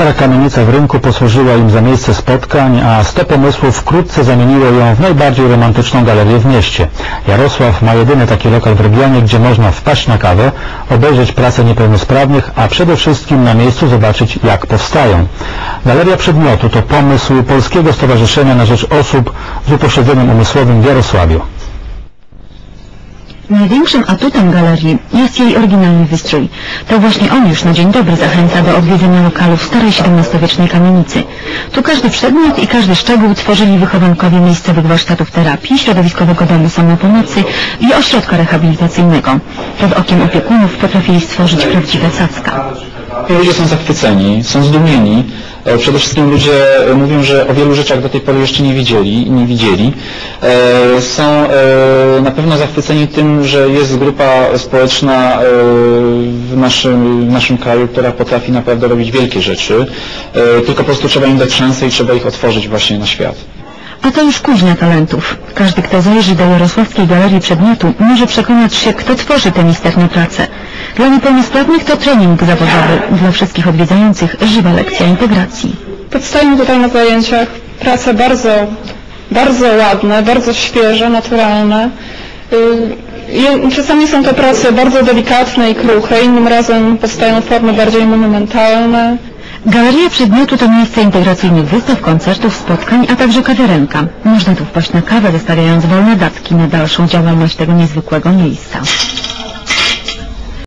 Stara kamienica w rynku posłużyła im za miejsce spotkań, a 100 pomysłów wkrótce zamieniło ją w najbardziej romantyczną galerię w mieście. Jarosław ma jedyny taki lokal w regionie, gdzie można wpaść na kawę, obejrzeć pracę niepełnosprawnych, a przede wszystkim na miejscu zobaczyć, jak powstają. Galeria Przedmiotu to pomysł Polskiego Stowarzyszenia na Rzecz Osób z Upośledzeniem Umysłowym w Jarosławiu. Największym atutem galerii jest jej oryginalny wystrój. To właśnie on już na dzień dobry zachęca do odwiedzenia lokalu w starej XVII-wiecznej kamienicy. Tu każdy przedmiot i każdy szczegół tworzyli wychowankowie miejscowych warsztatów terapii, środowiskowego domu samopomocy i ośrodka rehabilitacyjnego. Pod okiem opiekunów potrafili stworzyć prawdziwe cacka. Ludzie są zachwyceni, są zdumieni. E, Przede wszystkim ludzie e, mówią, że o wielu rzeczach do tej pory jeszcze nie widzieli. Nie widzieli. E, Są na pewno zachwyceni tym, że jest grupa społeczna w naszym, w naszym kraju, która potrafi naprawdę robić wielkie rzeczy. Tylko po prostu trzeba im dać szansę i trzeba ich otworzyć właśnie na świat. A to już kuźnia talentów. Każdy, kto zajrzy do Jarosławskiej Galerii Przedmiotu, może przekonać się, kto tworzy te misterne prace. Dla niepełnosprawnych to trening zawodowy, dla wszystkich odwiedzających żywa lekcja integracji. Powstają tutaj na zajęciach prace bardzo, bardzo ładne, bardzo świeże, naturalne. Y, Czasami są to prace bardzo delikatne i kruche, innym razem powstają formy bardziej monumentalne. Galeria Przedmiotu to miejsce integracyjnych wystaw, koncertów, spotkań, a także kawiarenka. Można tu wpaść na kawę, wystawiając wolne datki na dalszą działalność tego niezwykłego miejsca.